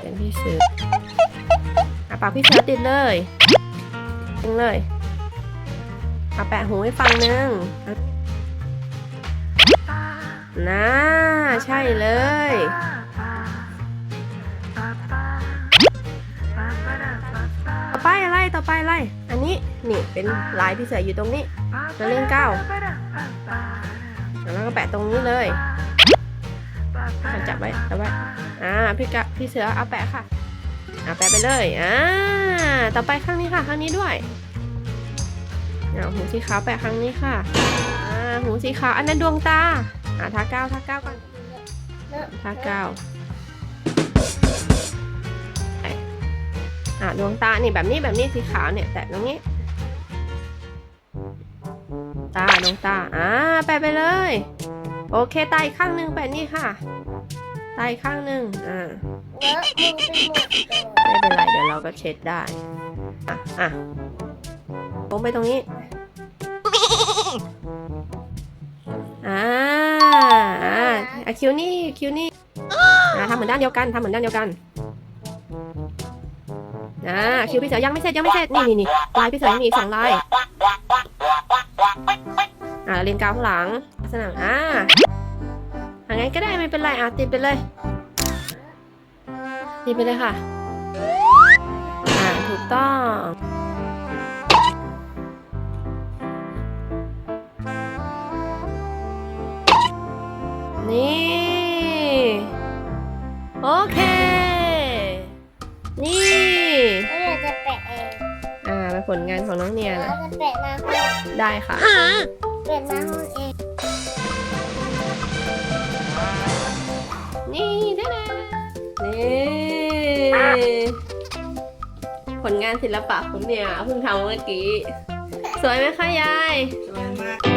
เป็นพี่เสืออาปากพี่เสือติดเลยติดเลยเอาแปะหูให้ฟังนึงน่าใช่เลย ต่อไปอะไรต่อไปไร อันนี้นี่เป็นลายพี่เสืออยู่ตรงนี้จะเล่นเก้าแล้วก็แปะตรงนี้เลยจับไว้จับไว้อ่าพี่กะพี่เสือเอาแปะค่ะเอาแปะไปเลยอ่าต่อไปข้างนี้ค่ะข้างนี้ด้วยเอาหูสีขาวแปะข้างนี้ค่ะอ่าหูสีขาวอันนั้นดวงตาอ่าทาเก้าทาเก้าก่อนทาเก้า อะดวงตานี่แบบนี้แบบนี้สีขาวเนี่ย แตะตรงนี้ ตาดวงตาอ่าแปะไปเลย โอเคตาอีกข้างหนึ่งแปะนี่ค่ะตาอีกข้างหนึ่งอ่าไม่เป็นไรเดี๋ยวเราก็เช็ดได้ อะอะลงไปตรงนี้อ่าอ่าคิวนี่คิวนี่อ่าทำเหมือนด้านเดียวกันทำเหมือนด้านเดียวกัน อ่าคิวพี่เสือยังไม่เสร็จยังไม่เสร็จนี่นี่นี่ลายพี่เสือยังมีอีกสองลายอ่าเรียนกาวข้างหลังลักษณะอ่าอังไงก็ได้ไม่เป็นไรอะติดไปเลยติดไปเลยค่ะอ่าถูกต้องนี่โอเค นี่แล้วเราจะแปะเองอ่าเป็นผลงานของน้องเนียเรานะจะแปะหน้าห้องได้ค่ะ แปะหน้าห้องเอง นี่ได้เลยนี่ผลงานศิลปะของเนี่ยเพิ่งทำเมื่อกี้ สวยไหมคะยาย สวย